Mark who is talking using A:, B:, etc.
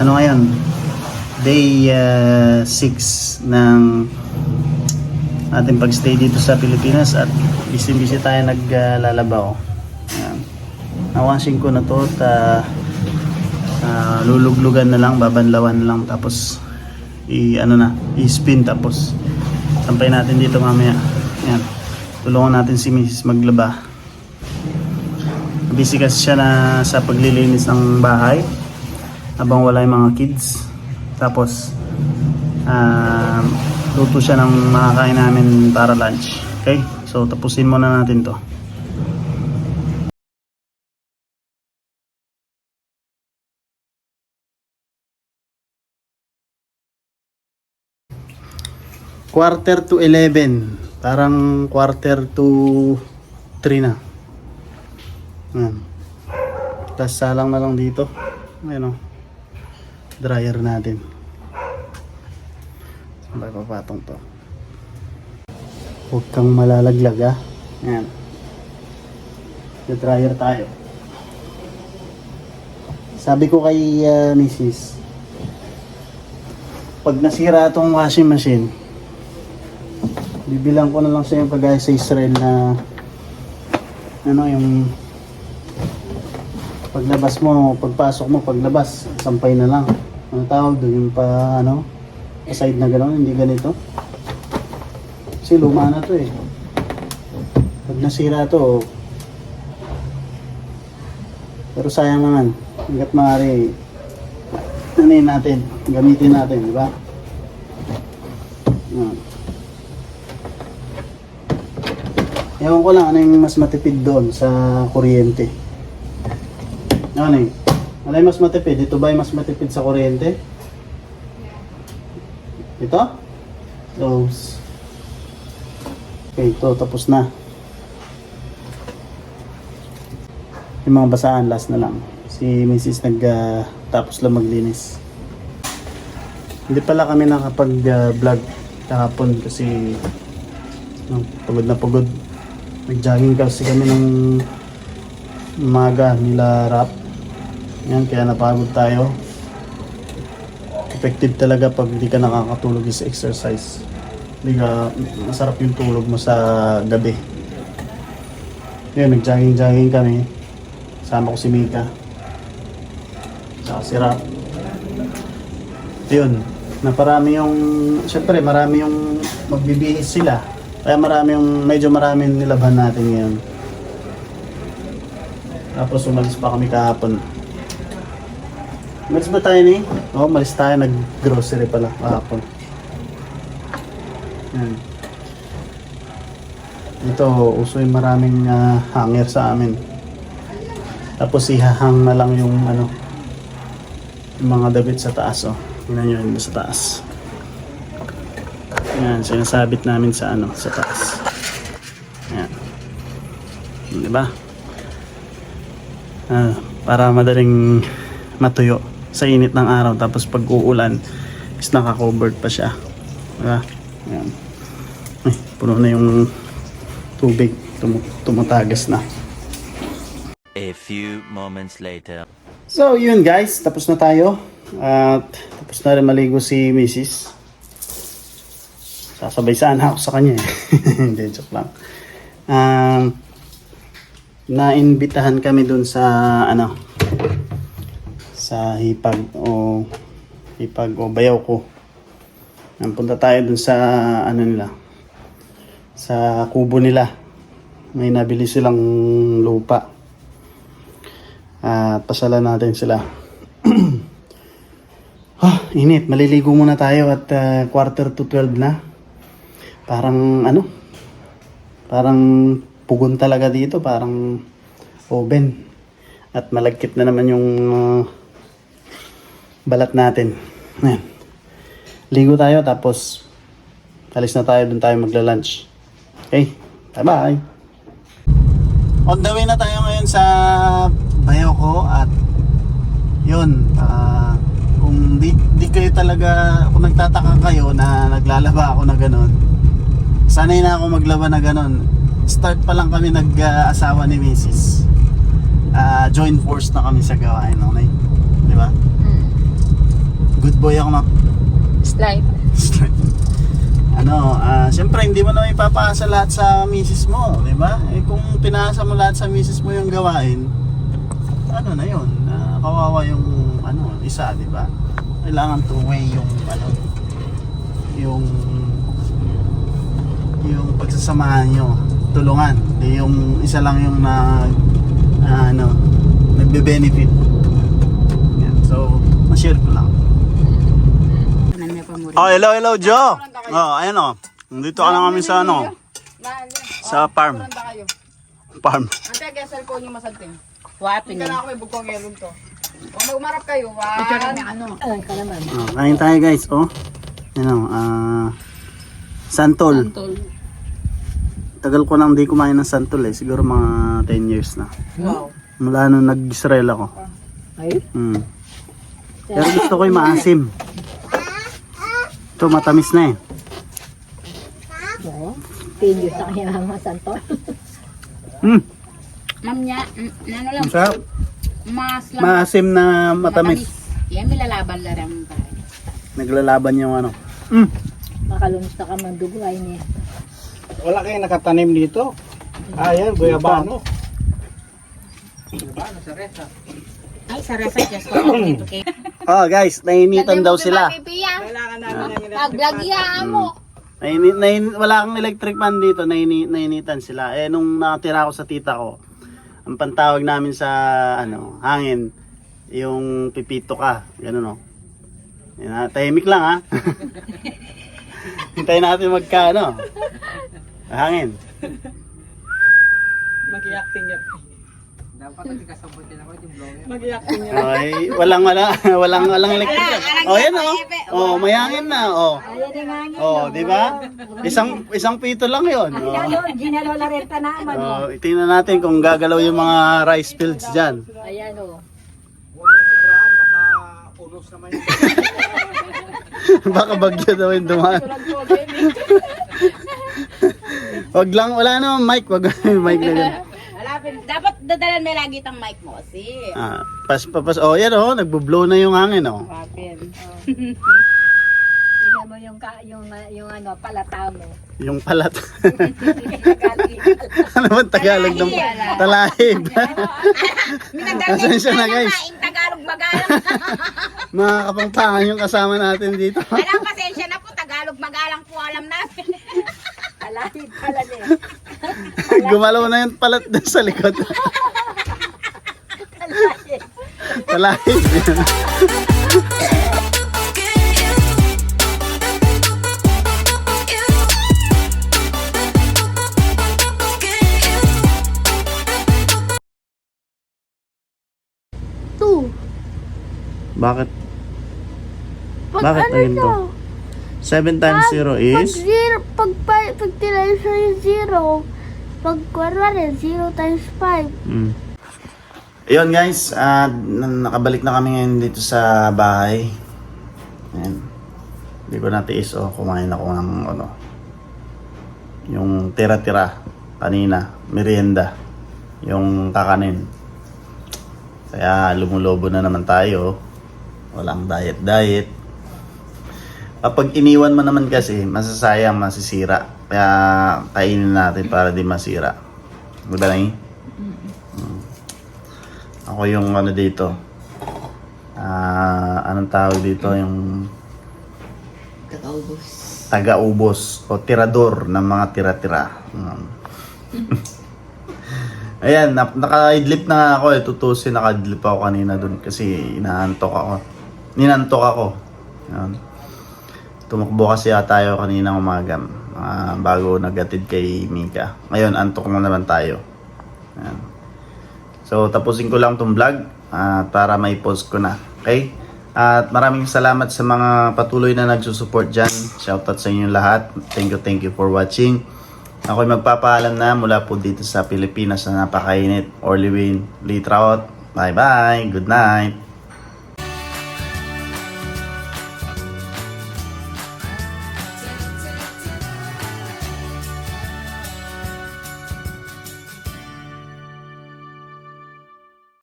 A: ano ngayon? Day 6 ng ating pagstay dito sa Pilipinas at busy-busy tayo naglalabaw. Ayan. Nawashing ko na to at ah, ah, luluglugan na lang, babanlawan na lang tapos i ano na, i-spin tapos sampay natin dito mamaya. Ayan. Tulungan natin si Mrs. maglaba. Busy kasi siya na sa paglilinis ng bahay habang wala yung mga kids. Tapos um, luto siya ng makakain namin para lunch. Okay? So tapusin muna natin to. Quarter to 11. Parang quarter to 3 na. Ayan. Tapos salang na lang dito. Ayan o. Dryer natin. Saan ba papatong to? Huwag kang malalaglag ha. Ayan. dryer tayo. Sabi ko kay uh, Mrs. Pag nasira itong washing machine, bibilang ko na lang sa yung kagaya sa Israel na ano yung paglabas mo, pagpasok mo, paglabas, sampay na lang. Ano tawag doon? Yung pa, ano, aside na gano'n, hindi ganito. Kasi luma na to eh. Pag nasira to, pero sayang naman, hanggat maaari, yun natin, gamitin natin, di ba? Yan. Ewan ko lang ano yung mas matipid doon sa kuryente. Ano eh? Ano mas matipid? Ito ba yung mas matipid sa kuryente? Ito? Those. Okay, ito tapos na. Yung mga basaan, last na lang. Si Mrs. nag ah, tapos lang maglinis. Hindi pala kami nakapag-vlog kahapon kasi no, pagod na pagod. Nag-jogging kasi kami ng umaga nila rap. Yan, kaya napagod tayo. Effective talaga pag hindi ka nakakatulog sa exercise. Hindi ka, masarap yung tulog mo sa gabi. Yan, nag-jogging-jogging kami. Sama ko si Mika. Saka si Rap. Yun, naparami yung, syempre marami yung magbibihis sila. Kaya marami yung, medyo marami yung nilaban natin ngayon. Tapos umalis pa kami kahapon. Umalis ba tayo ni? Oo, umalis tayo. Nag-grocery pala kahapon. Yan. Ito, uso yung maraming ah, hanger sa amin. Tapos ihahang na lang yung ano, yung mga damit sa taas. Oh. Tingnan yun sa taas. Yan, sinasabit namin sa ano, sa taas. Yan. Di ba? Ah, para madaling matuyo sa init ng araw tapos pag uulan is naka-covered pa siya. Diba? Ayan. Ay, puno na yung tubig. Tum- tumatagas na.
B: A few moments later.
A: So, yun guys. Tapos na tayo. At tapos na rin maligo si Mrs. Sasabay sana ako sa kanya eh. Hindi, joke lang. Um, naimbitahan kami dun sa ano sa hipag o hipag o bayaw ko. Punta tayo dun sa ano nila sa kubo nila. May nabili silang lupa. At pasalan natin sila. ah, init. Maliligo muna tayo at ah, quarter to 12 na. Parang ano? Parang pugon talaga dito. Parang oven. At malagkit na naman yung ah, balat natin. Ayan. Ligo tayo tapos alis na tayo dun tayo magla-lunch. Okay? Bye-bye! On the way na tayo ngayon sa bayaw ko at yun, ah, kung di, di kayo talaga, kung nagtataka kayo na naglalaba ako na ganun, sanay na ako maglaba na ganun. Start pa lang kami nag-asawa ni Mrs. Ah, join force na kami sa gawain, okay? Di ba? Good boy ako na.
C: Slide.
A: ano, ah, siyempre hindi mo na ipapasa lahat sa misis mo, di ba? Eh kung pinasa mo lahat sa misis mo yung gawain, ano na yun, ah, kawawa yung ano, isa, di ba? Kailangan two way yung ano, yung yung pagsasamahan nyo, tulungan. Di yung isa lang yung na na ano, nagbe-benefit. Yan. So, ma-share ko lang. Oh, hello, hello, Joe. Oh, ayan oh. Nandito ka na kami sa ano, sa farm.
C: kayo.
A: Farm.
C: Ante, kaya cellphone yung masanting.
D: Wapin
C: Hindi ka na ako may bugkong yellow to. Kung mag-umarap kayo, one.
D: ano? Ay, kalaman.
A: Oh, kain tayo guys, oh. Ano, ah santol.
D: Tol.
A: Tagal ko nang di kumain ng santol eh. Siguro mga 10 years na.
C: Wow.
A: Mula nung nag-Israel ako.
D: Ay,
A: Hmm. Pero gusto ko yung maasim. Ito, matamis na eh.
D: you sa kanya mga santo.
A: Hmm,
E: Ma'am niya, mm, ano lang,
A: ang sarap.
E: mas lang
A: Maasim na matamis.
E: Yan, nilalaban lang ang pare.
A: Naglalaban yung ano. Hmm.
D: Makalumusta ka man dugo ay niya.
F: Wala kayong nakatanim dito. Ah, yan, guyabano.
E: Ay, sa rasa, just ko dito kay.
A: Oh guys, nainitan daw sila.
C: Kailangan namin ng
E: Paglagyan mo.
A: Naini, nain, wala kang electric fan dito, naini, nainitan sila. Eh, nung nakatira ako sa tita ko, ang pantawag namin sa, ano, hangin, yung pipito ka, ganun o. Yan, ha, tahimik lang ha. Hintayin natin magka, ano, hangin.
C: Mag-i-acting yan. Mag-i-acting yan.
A: Ay, walang, wala, walang, walang electric. Oh, yan o. Oh, may hangin na, oh.
D: Yung.
A: Oh, di ba? Isang, isang pito lang yon. Oh.
D: Ginalo, ginalo la renta naman.
A: Oh, tingnan natin kung gagalaw yung mga rice fields dyan.
D: Ayan o.
A: Baka bagyo daw yung dumaan. wag lang, wala naman mic. Wag mic na ganun.
E: Dapat dadalan may lagi tang mic mo kasi.
A: Ah, pas, papas, oh, yan oh, nagbo-blow na yung hangin oh.
E: Wapin.
D: Tingnan mo yung, ka, yung, yung ano, palata mo.
A: Yung palat. ano ba Tagalog ng talahib? Pasensya na guys.
E: Tagalog magalang.
A: Mga kapangpangan yung kasama natin dito.
E: Alam, pasensya na po, Tagalog magalang po alam namin.
D: Alahid pala niya.
A: Gumalaw na yung palat doon sa likod. talahib.
G: Two.
A: Bakit?
G: Pag
A: Bakit
G: ano
A: naging
G: nyo?
A: 7 times 0
G: Pag
A: is?
G: zero, pag, pag, pag mo yung zero, pag kunwari, zero times five.
A: Mm. Ayun guys, n- nakabalik na kami ngayon dito sa bahay. Ayan. Hindi ko natiis oh, kumain ako ng ano, yung tira-tira kanina, merienda, yung kakanin. Kaya lumulobo na naman tayo. Walang diet-diet. Kapag iniwan mo naman kasi, masasayang, masisira. Kaya kainin natin para di masira. Diba na ako yung ano dito. Ah, anong tawag dito yung taga-ubos o tirador ng mga tira-tira. Mm. Ayan, nap- naka-idlip na ako eh. Tutusin, naka-idlip ako kanina dun kasi inaantok ako. Ninantok ako. Ayan. Tumakbo kasi tayo kanina umaga ah, bago nagatid kay Mika. Ngayon, antok na naman tayo. Ayan. So, tapusin ko lang tong vlog ah, para may post ko na. Okay? At maraming salamat sa mga patuloy na nagsusupport dyan. Shoutout sa inyo lahat. Thank you, thank you for watching. Ako'y magpapaalam na mula po dito sa Pilipinas na napakainit. Orly Win, Lee Trout. Bye-bye. Good night.